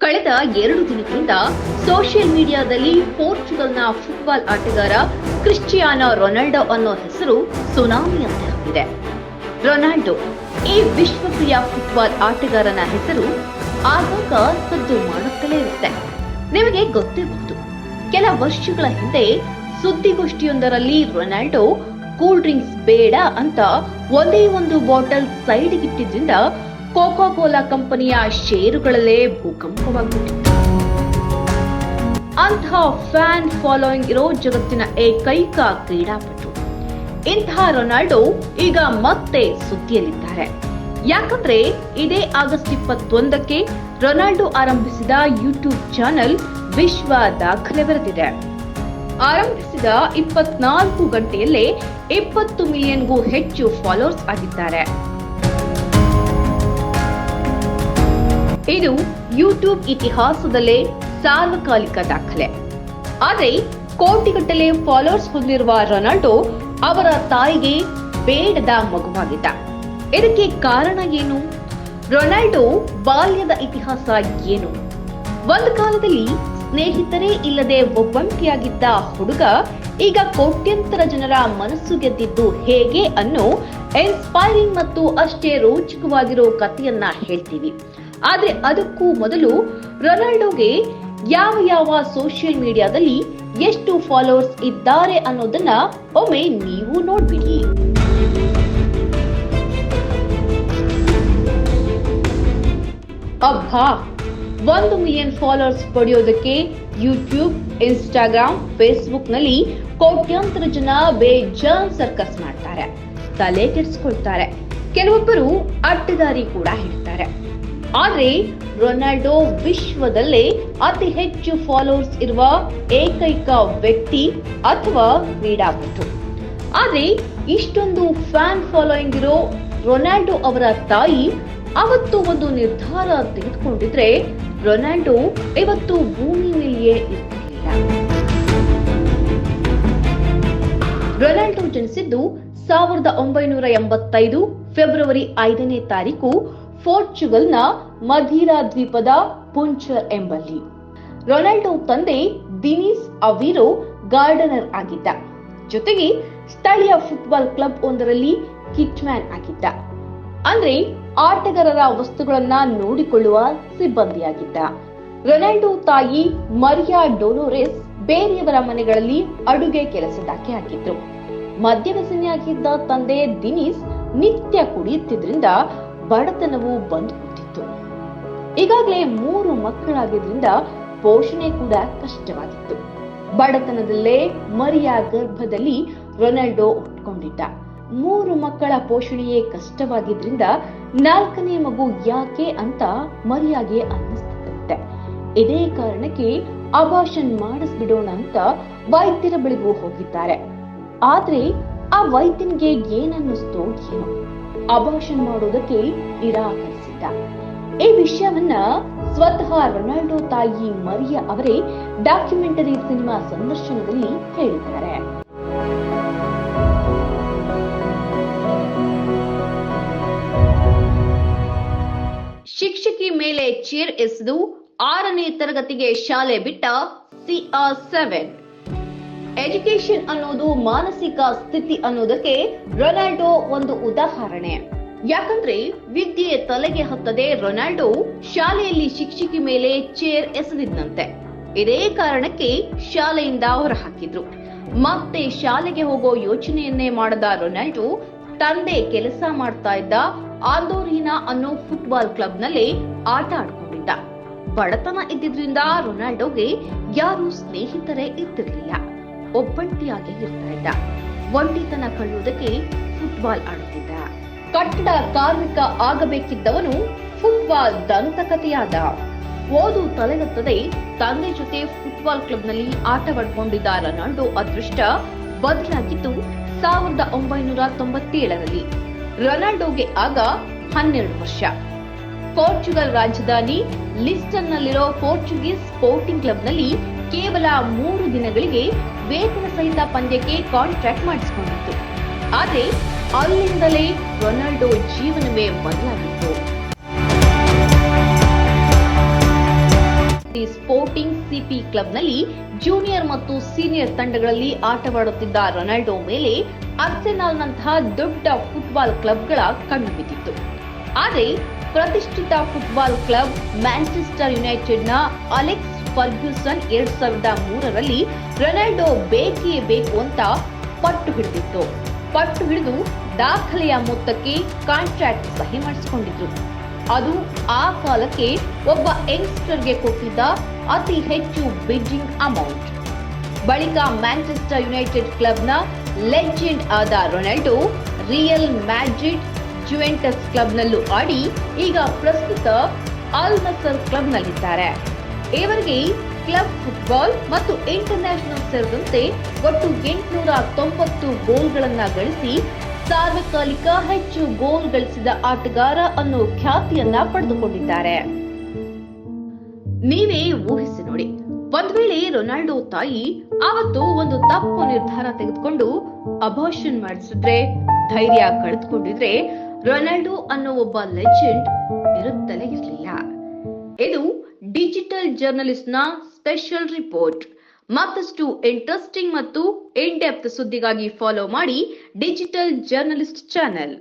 ಕಳೆದ ಎರಡು ದಿನಗಳಿಂದ ಸೋಷಿಯಲ್ ಮೀಡಿಯಾದಲ್ಲಿ ಪೋರ್ಚುಗಲ್ನ ಫುಟ್ಬಾಲ್ ಆಟಗಾರ ಕ್ರಿಸ್ಟಿಯಾನೋ ರೊನಾಲ್ಡೋ ಅನ್ನೋ ಹೆಸರು ಸುನಾಮಿಯಂತೆ ಹಬ್ಬಿದೆ ರೊನಾಲ್ಡೋ ಈ ವಿಶ್ವಪ್ರಿಯ ಫುಟ್ಬಾಲ್ ಆಟಗಾರನ ಹೆಸರು ಆಗಾಗ ಸದ್ದು ಮಾಡುತ್ತಲೇ ಇರುತ್ತೆ. ನಿಮಗೆ ಗೊತ್ತಿರಬಹುದು ಕೆಲ ವರ್ಷಗಳ ಹಿಂದೆ ಸುದ್ದಿಗೋಷ್ಠಿಯೊಂದರಲ್ಲಿ ರೊನಾಲ್ಡೋ, ಕೂಲ್ ಡ್ರಿಂಕ್ಸ್ ಬೇಡ ಅಂತ ಒಂದೇ ಒಂದು ಬಾಟಲ್ ಸೈಡ್ಗಿಟ್ಟಿದ್ರಿಂದ ಕೋಕಾ ಕೋಲಾ ಕಂಪನಿಯ ಷೇರುಗಳಲ್ಲೇ ಭೂಕಂಪವಾಗ್ಬಿಟ್ಟಿತ್ತು ಅಂತಹ ಫ್ಯಾನ್ ಫಾಲೋಯಿಂಗ್ ಇರೋ ಜಗತ್ತಿನ ಏಕೈಕ ಕ್ರೀಡಾಪಟು. ಇಂತಹ ರೊನಾಲ್ಡೋ ಈಗ ಮತ್ತೆ ಸುದ್ದಿಯಲ್ಲಿದ್ದಾರೆ. ಯಾಕಂದ್ರೆ ಇದೇ ಆಗಸ್ಟ್ ಇಪ್ಪತ್ತೊಂದಕ್ಕೆ ರೊನಾಲ್ಡೋ ಆರಂಭಿಸಿದ ಯೂಟ್ಯೂಬ್ ಚಾನೆಲ್ ವಿಶ್ವ ದಾಖಲೆ ಬರೆದಿದೆ. ಆರಂಭಿಸಿದ ಇಪ್ಪತ್ನಾಲ್ಕು ಗಂಟೆಯಲ್ಲೇ ಇಪ್ಪತ್ತು ಮಿಲಿಯನ್ಗೂ ಹೆಚ್ಚು ಫಾಲೋವರ್ಸ್ ಆಗಿದ್ದಾರೆ. ಇದು ಯೂಟ್ಯೂಬ್ ಇತಿಹಾಸದಲ್ಲೇ ಸಾರ್ವಕಾಲಿಕ ದಾಖಲೆ. ಆದರೆ ಕೋಟಿಗಟ್ಟಲೆ ಫಾಲೋವರ್ಸ್ ಹೊಂದಿರುವ ರೊನಾಲ್ಡೋ ಅವರ ತಾಯಿಗೆ ಬೇಡದ ಮಗುವಾಗಿದ್ದ. ಇದಕ್ಕೆ ಕಾರಣ ಏನು? ರೊನಾಲ್ಡೋ ಬಾಲ್ಯದ ಇತಿಹಾಸ ಏನು? ಒಂದು ಕಾಲದಲ್ಲಿ ಸ್ನೇಹಿತರೇ ಇಲ್ಲದೆ ಒಬ್ಬಂಟಿಯಾಗಿದ್ದ ಹುಡುಗ ಈಗ ಕೋಟ್ಯಂತರ ಜನರ ಮನಸ್ಸು ಗೆದ್ದಿದ್ದು ಹೇಗೆ ಅನ್ನೋ ಇನ್ಸ್ಪೈರಿಂಗ್ ಮತ್ತು ಅಷ್ಟೇ ರೋಚಕವಾಗಿರೋ ಕಥೆಯನ್ನ ಹೇಳ್ತೀವಿ. ಆದ್ರೆ ಅದಕ್ಕೂ ಮೊದಲು ರೊನಾಲ್ಡೋಗೆ ಯಾವ ಯಾವ ಸೋಷಿಯಲ್ ಮೀಡಿಯಾದಲ್ಲಿ ಎಷ್ಟು ಫಾಲೋವರ್ಸ್ ಇದ್ದಾರೆ ಅನ್ನೋದನ್ನ ಒಮ್ಮೆ ನೀವು ನೋಡ್ಬಿಡಿ. ಅಬ್ಬಾ, ಒಂದು ಮಿಲಿಯನ್ ಫಾಲೋವರ್ಸ್ ಪಡೆಯೋದಕ್ಕೆ ಯೂಟ್ಯೂಬ್ ಇನ್ಸ್ಟಾಗ್ರಾಮ್ ಫೇಸ್ಬುಕ್ನಲ್ಲಿ ಕೋಟ್ಯಾಂತರ ಜನ ಬೇಜಾನ್ ಸರ್ಕಸ್ ಮಾಡ್ತಾರೆ, ತಲೆ ಕೆಡಿಸ್ಕೊಳ್ತಾರೆ. ಕೆಲವೊಬ್ಬರು ಅಡ್ಡದಾರಿ ಕೂಡ ಹಿಡ್ತಾರೆ ಆದ್ರೆ ರೊನಾಲ್ಡೊ ವಿಶ್ವದಲ್ಲೇ ಅತಿ ಹೆಚ್ಚು ಫಾಲೋವರ್ಸ್ ಇರುವ ಏಕೈಕ ವ್ಯಕ್ತಿ ಅಥವಾ ಕ್ರೀಡಾಪಟು. ಆದ್ರೆ ಇಷ್ಟೊಂದು ಫ್ಯಾನ್ ಫಾಲೋಯಿಂಗ್ ಇರೋ ರೊನಾಲ್ಡೊ ಅವರ ತಾಯಿ ಅವತ್ತು ಒಂದು ನಿರ್ಧಾರ ತೆಗೆದುಕೊಂಡಿದ್ರೆ ರೊನಾಲ್ಡೊ ಇವತ್ತು ಭೂಮಿ ಮೇಲೆಯೇ ಇರ್ತಿರ್ಲಿಲ್ಲ. ರೊನಾಲ್ಡೋ ಜನಿಸಿದ್ದು ಸಾವಿರದ ಒಂಬೈನೂರ ಎಂಬತ್ತೈದು ಫೆಬ್ರವರಿ ಐದನೇ ತಾರೀಕು ಪೋರ್ಚುಗಲ್ನ ಮಧೀರಾ ದ್ವೀಪದ ಪುಂಚರ್ ಎಂಬಲ್ಲಿ. ರೊನಾಲ್ಡೋ ತಂದೆ ದಿನಿಸ್ ಅವಿರೋ ಗಾರ್ಡನರ್ ಆಗಿದ್ದ. ಜೊತೆಗೆ ಸ್ಥಳೀಯ ಫುಟ್ಬಾಲ್ ಕ್ಲಬ್ ಒಂದರಲ್ಲಿ ಕಿಟ್ಮ್ಯಾನ್ ಆಗಿದ್ದ. ಅಂದ್ರೆ ಆಟಗಾರರ ವಸ್ತುಗಳನ್ನ ನೋಡಿಕೊಳ್ಳುವ ಸಿಬ್ಬಂದಿಯಾಗಿದ್ದ. ರೊನಾಲ್ಡೋ ತಾಯಿ ಮರಿಯಾ ಡೊಲೋರೆಸ್ ಬೇರೆಯವರ ಮನೆಗಳಲ್ಲಿ ಅಡುಗೆ ಕೆಲಸದಾಕೆ ಆಗಿದ್ರು. ಮದ್ಯವ್ಯಸನಿಯಾಗಿದ್ದ ತಂದೆ ದಿನಿಸ್ ನಿತ್ಯ ಕುಡಿಯುತ್ತಿದ್ರಿಂದ ಬಡತನವು ಬಂದುಬಿಟ್ಟಿತ್ತು ಈಗಾಗಲೇ ಮೂರು ಮಕ್ಕಳಾಗಿದ್ದರಿಂದ ಪೋಷಣೆ ಕೂಡ ಕಷ್ಟವಾಗಿತ್ತು. ಬಡತನದಲ್ಲೇ ಮರಿಯ ಗರ್ಭದಲ್ಲಿ ರೊನಾಲ್ಡೊ ಉಟ್ಕೊಂಡಿದ್ದ ಮೂರು ಮಕ್ಕಳ ಪೋಷಣೆಯೇ ಕಷ್ಟವಾಗಿದ್ರಿಂದ ನಾಲ್ಕನೇ ಮಗು ಯಾಕೆ ಅಂತ ಮರಿಯಾಗೆ ಅನ್ನಿಸ್ತಿದ್ದಂತೆ. ಇದೇ ಕಾರಣಕ್ಕೆ ಅಬಾಷನ್ ಮಾಡಿಸ್ಬಿಡೋಣ ಅಂತ ವೈದ್ಯರ ಬಳಿಗೂ ಹೋಗಿದ್ದಾರೆ. ಆದ್ರೆ ಆ ವೈದ್ಯನಿಗೆ ಏನನ್ನಿಸ್ತೋ ಏನೋ? ಅಬಾಷನ್ ಮಾಡೋದಕ್ಕೆ ನಿರಾಕರಿಸಿದ್ದ. ಈ ವಿಷಯವನ್ನ ಸ್ವತಃ ರೊನಾಲ್ಡೋ ತಾಯಿ ಮರಿಯಾ ಅವರೇ ಡಾಕ್ಯುಮೆಂಟರಿ ಸಿನಿಮಾ ಸಂದರ್ಶನದಲ್ಲಿ ಹೇಳಿದ್ದಾರೆ. ಶಿಕ್ಷಕಿ ಮೇಲೆ ಚೇರ್ ಎಸೆದು ಆರನೇ ತರಗತಿಗೆ ಶಾಲೆ ಬಿಟ್ಟ ಸಿಆರ್ ಸೆವೆನ್. ಎಜುಕೇಶನ್ ಅನ್ನೋದು ಮಾನಸಿಕ ಸ್ಥಿತಿ ಅನ್ನೋದಕ್ಕೆ ರೊನಾಲ್ಡೋ ಒಂದು ಉದಾಹರಣೆ. ಯಾಕಂದ್ರೆ ವಿದ್ಯೆ ತಲೆಗೆ ಹತ್ತದೆ ರೊನಾಲ್ಡೋ ಶಾಲೆಯಲ್ಲಿ ಶಿಕ್ಷಕಿ ಮೇಲೆ ಚೇರ್ ಎಸೆದಿದ್ದಂತೆ. ಇದೇ ಕಾರಣಕ್ಕೆ ಶಾಲೆಯಿಂದ ಹೊರಹಾಕಿದ್ರು. ಮತ್ತೆ ಶಾಲೆಗೆ ಹೋಗೋ ಯೋಚನೆಯನ್ನೇ ಮಾಡದ ರೊನಾಲ್ಡೋ ತಂದೆ ಕೆಲಸ ಮಾಡ್ತಾ ಇದ್ದ ಆಂದೋರಿನಾ ಅನ್ನೋ ಫುಟ್ಬಾಲ್ ಕ್ಲಬ್ನಲ್ಲಿ ಆಟ ಆಡ್ಕೊಂಡಿದ್ದ. ಬಡತನ ಇದ್ದಿದ್ರಿಂದ ರೊನಾಲ್ಡೋಗೆ ಯಾರು ಸ್ನೇಹಿತರೇ ಇರ್ತಿರ್ಲಿಲ್ಲ. ಒಬ್ಬಂಟಿಯಾಗಿ ಇರ್ತಾ ಇದ್ದ. ಒಂಟಿತನ ಕಳೆಯುವುದಕ್ಕೆ ಫುಟ್ಬಾಲ್ ಆಡುತ್ತಿದ್ದ. ಕಟ್ಟಡ ಕಾರ್ಮಿಕ ಆಗಬೇಕಿದ್ದವನು ಫುಟ್ಬಾಲ್ ದಂತಕಥೆಯಾದ. ಓದು ತಲೆಗತ್ತದೆ ತಂದೆ ಜೊತೆ ಫುಟ್ಬಾಲ್ ಕ್ಲಬ್ನಲ್ಲಿ ಆಟವಾಡಿಕೊಂಡಿದ್ದ ರೊನಾಲ್ಡೋ ಅದೃಷ್ಟ ಬದಲಾಗಿದ್ದು ಸಾವಿರದ ಒಂಬೈನೂರ ತೊಂಬತ್ತೇಳರಲ್ಲಿ. ರೊನಾಲ್ಡೋಗೆ ಆಗ ಹನ್ನೆರಡು ವರ್ಷ. ಪೋರ್ಚುಗಲ್ ರಾಜಧಾನಿ ಲಿಸ್ಟನ್ ನಲ್ಲಿರೋ ಪೋರ್ಚುಗೀಸ್ ಸ್ಪೋರ್ಟಿಂಗ್ ಕ್ಲಬ್ನಲ್ಲಿ ಕೇವಲ ಮೂರು ದಿನಗಳಿಗೆ ವೇತನ ಸಹಿತ ಪಂದ್ಯಕ್ಕೆ ಕಾಂಟ್ರಾಕ್ಟ್ ಮಾಡಿಸಿಕೊಂಡಿತ್ತು. ಆದರೆ ಅಲ್ಲಿಂದಲೇ ರೊನಾಲ್ಡೋ ಜೀವನವೇ ಬದಲಾಗಿತ್ತು. ಸ್ಪೋರ್ಟಿಂಗ್ ಸಿಪಿ ಕ್ಲಬ್ನಲ್ಲಿ ಜೂನಿಯರ್ ಮತ್ತು ಸೀನಿಯರ್ ತಂಡಗಳಲ್ಲಿ ಆಟವಾಡುತ್ತಿದ್ದ ರೊನಾಲ್ಡೋ ಮೇಲೆ ಅರ್ಸೆನಾಲ್ನಂತಹ ದೊಡ್ಡ ಫುಟ್ಬಾಲ್ ಕ್ಲಬ್ಗಳ ಕಣ್ಣು ಬಿದ್ದಿತ್ತು. ಆದರೆ ಪ್ರತಿಷ್ಠಿತ ಫುಟ್ಬಾಲ್ ಕ್ಲಬ್ ಮ್ಯಾಂಚೆಸ್ಟರ್ ಯುನೈಟೆಡ್ನ ಅಲೆಕ್ಸ್ ಫರ್ಗ್ಯೂಸನ್ ಎರಡ್ ಸಾವಿರದ ಮೂರರಲ್ಲಿ ರೊನಾಲ್ಡೋ ಬೇಕೇ ಬೇಕು ಅಂತ ಪಟ್ಟು ಹಿಡಿದಿತ್ತು. ಪಟ್ಟು ಹಿಡಿದು ದಾಖಲೆಯ ಮೊತ್ತಕ್ಕೆ ಕಾಂಟ್ರಾಕ್ಟ್ ಸಹಿ ಮಾಡಿಸಿಕೊಂಡಿದ್ರು. ಅದು ಆ ಕಾಲಕ್ಕೆ ಒಬ್ಬ ಯಂಗ್ಸ್ಟರ್ಗೆ ಕೊಟ್ಟಿದ್ದ ಅತಿ ಹೆಚ್ಚು ಬಿಡ್ಡಿಂಗ್ ಅಮೌಂಟ್ ಬಳಿಕ ಮ್ಯಾಂಚೆಸ್ಟರ್ ಯುನೈಟೆಡ್ ಕ್ಲಬ್ನ ಲೆಜೆಂಡ್ ಆದ ರೊನಾಲ್ಡೋ ರಿಯಲ್ ಮ್ಯಾಡ್ರಿಡ್ ಜುವೆಂಟಸ್ ಕ್ಲಬ್ನಲ್ಲೂ ಆಡಿ ಈಗ ಪ್ರಸ್ತುತ ಅಲ್ ನಸರ್ ಕ್ಲಬ್ನಲ್ಲಿದ್ದಾರೆ. ಇವರಿಗೆ ಕ್ಲಬ್ ಫುಟ್ಬಾಲ್ ಮತ್ತು ಇಂಟರ್ನ್ಯಾಷನಲ್ ಸೇರಿದಂತೆ ಒಟ್ಟು ಎಂಟುನೂರ ತೊಂಬತ್ತು ಗೋಲ್ಗಳನ್ನ ಗಳಿಸಿ ಸಾರ್ವಕಾಲಿಕ ಹೆಚ್ಚು ಗೋಲ್ ಗಳಿಸಿದ ಆಟಗಾರ ಅನ್ನೋ ಖ್ಯಾತಿಯನ್ನ ಪಡೆದುಕೊಂಡಿದ್ದಾರೆ. ನೀವೇ ಊಹಿಸಿ ನೋಡಿ. ಒಂದ್ ವೇಳೆ ರೊನಾಲ್ಡೋ ತಾಯಿ ಅವತ್ತು ಒಂದು ತಪ್ಪು ನಿರ್ಧಾರ ತೆಗೆದುಕೊಂಡು ಅಬೋಷನ್ ಮಾಡಿಸಿದ್ರೆ, ಧೈರ್ಯ ಕಳೆದುಕೊಂಡಿದ್ರೆ ರೊನಾಲ್ಡೋ ಅನ್ನೋ ಒಬ್ಬ ಲೆಜೆಂಡ್ ಇರುತ್ತಲೇ ಇರಲಿಲ್ಲ. ಇದು ಡಿಜಿಟಲ್ ಜರ್ನಲಿಸ್ಟ್ನ ಸ್ಪೆಷಲ್ ರಿಪೋರ್ಟ್ ಮತ್ತಷ್ಟು ಇಂಟ್ರೆಸ್ಟಿಂಗ್ ಮತ್ತು ಇನ್ ಡೆಪ್ತ್ ಸುದ್ದಿಗಾಗಿ ಫಾಲೋ ಮಾಡಿ ಡಿಜಿಟಲ್ ಜರ್ನಲಿಸ್ಟ್ ಚಾನೆಲ್